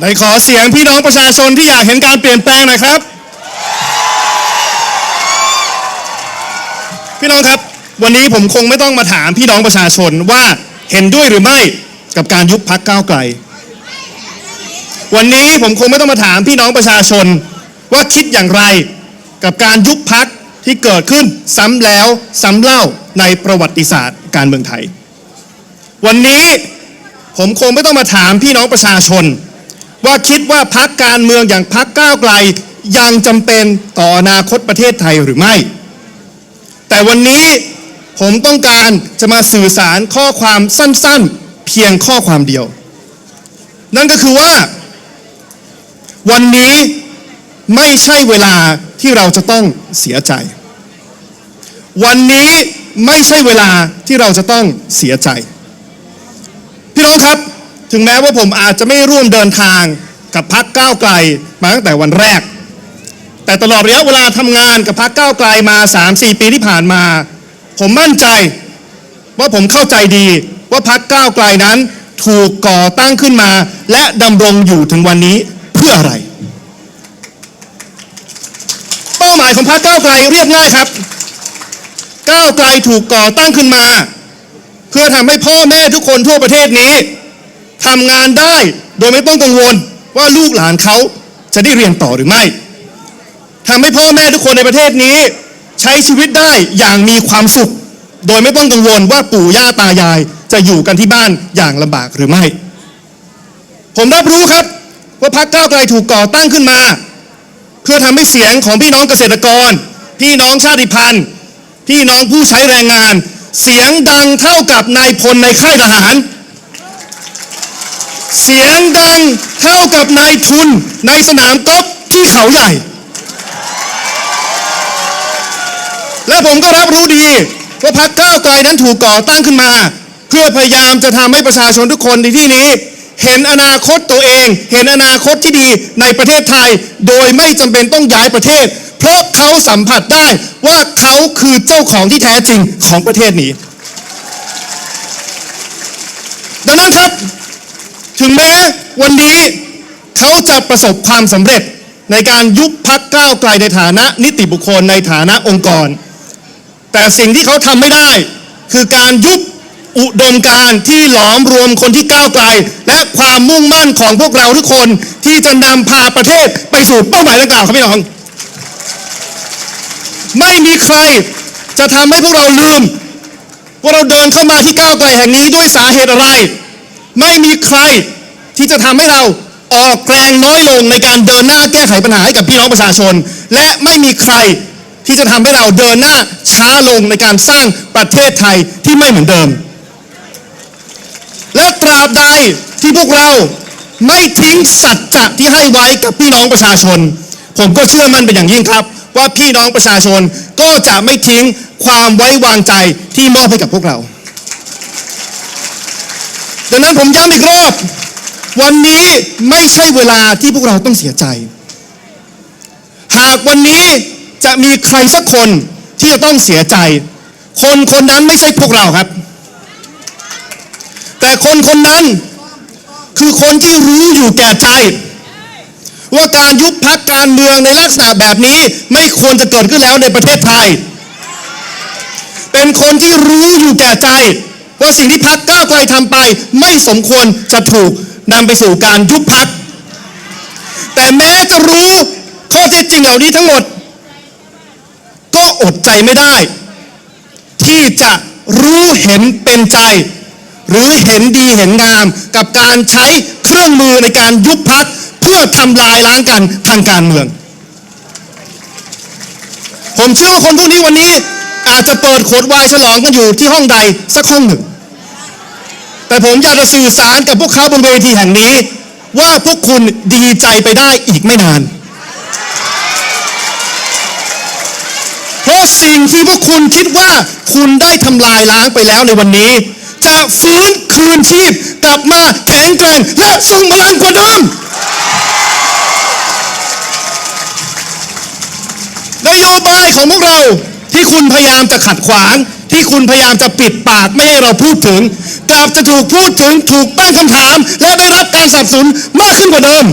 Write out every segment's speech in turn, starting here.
ในขอเสียงพี่น้องประชาชนที่อยากเห็นการเปลี่ยนแปลงหน่อยครับ พี่น้องครับวันนี้ผมคงไม่ต้องมาถามพี่น้องประชาชนว่าเห็นด้วยหรือไม่กับการยุบพักก้าวไกล วันนี้ผมคงไม่ต้องมาถามพี่น้องประชาชนว่าคิดอย่างไรกับการยุบพักที่เกิดขึ้นซ้ำแล้วซ้ำเล่าในประวัติศาสตร์การเมืองไทย วันนี้ผมคงไม่ต้องมาถามพี่น้องประชาชน ว่าคิดว่าพักการเมืองอย่างพักก้าวไกลยังจำเป็นต่ออนาคตประเทศไทยหรือไม่ แต่วันนี้ผมต้องการจะมาสื่อสารข้อความสั้นๆ เพียงข้อความเดียว นั่นก็คือว่า วันนี้ไม่ใช่เวลาที่เราจะต้องเสียใจ วันนี้ไม่ใช่เวลาที่เราจะต้องเสียใจ พี่น้องครับ ถึงแม้ว่าผมอาจจะไม่ร่วมเดินทางกับพักก้าวไกลมาตั้งแต่วันแรก แต่ตลอดระยะเวลาทำงานกับพักก้าวไกลมา 3-4 ปีที่ผ่านมา ผมมั่นใจว่าผมเข้าใจดีว่าพักก้าวไกลนั้นถูกก่อตั้งขึ้นมา และดำรงอยู่ถึงวันนี้เพื่ออะไร เป้าหมายของพรรคก้าวไกลเรียบง่ายครับก้าวไกลถูกก่อตั้งขึ้นมา เพื่อทำให้พ่อแม่ทุกคนทั่วประเทศนี้ ทำงานได้โดยไม่ต้องกังวลว่าลูกหลานเขาจะได้เรียนต่อหรือไม่ทำให้พ่อแม่ทุกคนในประเทศนี้ ใช้ชีวิตได้อย่างมีความสุข โดยไม่ต้องกังวลว่าปู่ย่าตายาย จะอยู่กันที่บ้านอย่างลำบากหรือไม่ ผมรับรู้ครับว่าพรรคก้าวไกลถูกก่อตั้งขึ้นมา เพื่อทำให้เสียงของพี่น้องเกษตรกร พี่น้องชาติพันธุ์ พี่น้องผู้ใช้แรงงาน เสียงดังเท่ากับนายพลในค่ายทหาร เสียงดังเท่ากับนายทุนในสนามกอล์ฟที่เขาใหญ่ และผมก็รับรู้ดีว่าพรรคก้าวไกลนั้นถูกก่อตั้งขึ้นมา เพื่อพยายามจะทำให้ประชาชนทุกคนในที่นี้ เห็นอนาคตตัวเอง เห็นอนาคตที่ดีในประเทศไทย โดยไม่จำเป็นต้องย้ายประเทศ เพราะเขาสัมผัสได้ว่าเขาคือเจ้าของที่แท้จริงของประเทศนี้ ดังนั้นครับ ถึงแม้วันนี้เขาจะประสบความสำเร็จในการยุบพักก้าวไกลในฐานะนิติบุคคลในฐานะองค์กร แต่สิ่งที่เขาทำไม่ได้ คือการยุบอุดมการที่หลอมรวมคนที่ก้าวไกล และความมุ่งมั่นของพวกเราทุกคนที่จะนำพาประเทศไปสู่เป้าหมายดังกล่าวครับพี่น้อง ไม่มีใครจะทำให้พวกเราลืม ว่าเราเดินเข้ามาที่ก้าวไกลแห่งนี้ด้วยสาเหตุอะไร ไม่มีใครที่จะทำให้เราออกแรงน้อยลงในการเดินหน้าแก้ไขปัญหาให้กับพี่น้องประชาชน และไม่มีใครที่จะทำให้เราเดินหน้าช้าลงในการสร้างประเทศไทยที่ไม่เหมือนเดิม และตราบใดที่พวกเราไม่ทิ้งสัจจะที่ให้ไว้กับพี่น้องประชาชน ผมก็เชื่อมั่นเป็นอย่างยิ่งครับ ว่าพี่น้องประชาชนก็จะไม่ทิ้งความไว้วางใจที่มอบให้กับพวกเรา ดังนั้นผมย้ำอีกรอบ วันนี้ไม่ใช่เวลาที่พวกเราต้องเสียใจ หากวันนี้จะมีใครสักคนที่จะต้องเสียใจ คนคนนั้นไม่ใช่พวกเราครับ แต่คนคนนั้นคือคนที่รู้อยู่แก่ใจ ว่าการยุบพักการเมืองในลักษณะแบบนี้ไม่ควรจะเกิดขึ้นแล้วในประเทศไทย เป็นคนที่รู้อยู่แก่ใจ ว่าสิ่งที่พักก้าวไกลทำไป ไม่สมควรจะถูกนำไปสู่การยุบพัก แต่แม้จะรู้ข้อเท็จจริงเหล่านี้ทั้งหมด ก็อดใจไม่ได้ ที่จะรู้เห็นเป็นใจ หรือเห็นดีเห็นงาม กับการใช้เครื่องมือในการยุบพักเพื่อทำลายล้างกันทางการเมือง ผมเชื่อว่าคนพวกนี้วันนี้อาจจะเปิดขวดไวน์ฉลองกันอยู่ที่ห้องใดสักห้องหนึ่ง แต่ผมอยากจะสื่อสารกับพวกเขาบนเวทีแห่งนี้ ว่าพวกคุณดีใจไปได้อีกไม่นาน เพราะสิ่งที่พวกคุณคิดว่าคุณได้ทำลายล้างไปแล้วในวันนี้ จะฟื้นคืนชีพกลับมาแข็งแกร่งและทรงพลังกว่าเดิมนโยบายของพวกเราที่คุณพยายามจะขัดขวาง ที่คุณพยายามจะปิดปากไม่ให้เราพูดถึงกลับจะถูกพูดถึงถูกตั้งคำถาม และได้รับการสนับสนุนมากขึ้นกว่าเดิม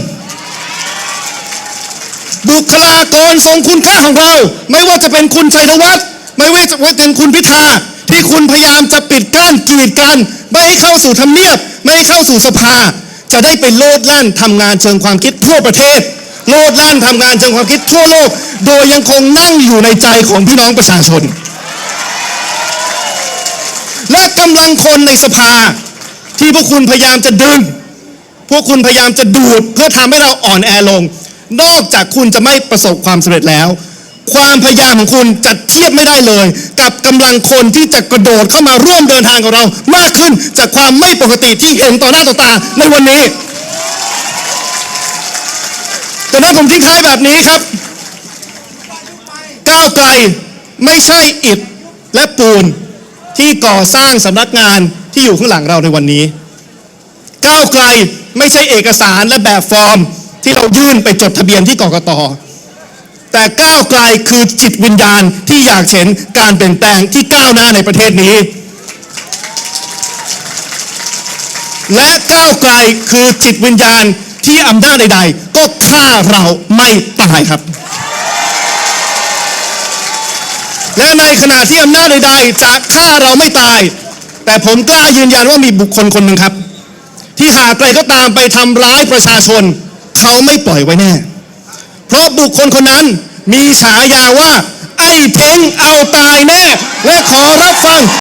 บุคลากรทรงคุณค่าของเรา ไม่ว่าจะเป็นคุณชัยธวัฒน์ไม่ว่าจะเป็นคุณพิธาที่คุณพยายามจะปิดกั้นกีดกัน ไม่ให้เข้าสู่ทำเนียบ ไม่ให้เข้าสู่สภา จะได้ไปโลดแล่นทำงานเชิงความคิดทั่วประเทศโลดแล่นทำงานเชิงความคิดทั่วโลก โดยยังคงนั่งอยู่ในใจของพี่น้องประชาชน และกำลังคนในสภา ที่พวกคุณพยายามจะดึง พวกคุณพยายามจะดูด เพื่อทำให้เราอ่อนแอลง นอกจากคุณจะไม่ประสบความสำเร็จแล้ว ความพยายามของคุณจะเทียบไม่ได้เลย กับกำลังคนที่จะกระโดดเข้ามาร่วมเดินทางกับเรา มากขึ้นจากความไม่ปกติที่เห็นต่อหน้าต่อตาในวันนี้แต่นั้นผมทิ้งท้ายแบบนี้ครับ ก้าวไกลไม่ใช่อิฐและปูน ที่ก่อสร้างสำนักงานที่อยู่ข้างหลังเราในวันนี้ ก้าวไกลไม่ใช่เอกสารและแบบฟอร์มที่เรายื่นไปจดทะเบียนที่กกตแต่ก้าวไกลคือจิตวิญญาณที่อยากเห็นการเปลี่ยนแปลงที่ก้าวหน้าในประเทศนี้ และก้าวไกลคือจิตวิญญาณที่อำนาจใดๆ ก็ฆ่าเราไม่ตายครับ และในขณะที่อำนาจใดๆจะฆ่าเราไม่ตาย แต่ผมกล้ายืนยันว่ามีบุคคลคนหนึ่งครับ ที่หากใครก็ตามไปทำร้ายประชาชน เขาไม่ปล่อยไว้แน่ เพราะบุคคลคนนั้นมีฉายาว่า ไอ้เพ้งเอาตายแน่ และขอรับฟัง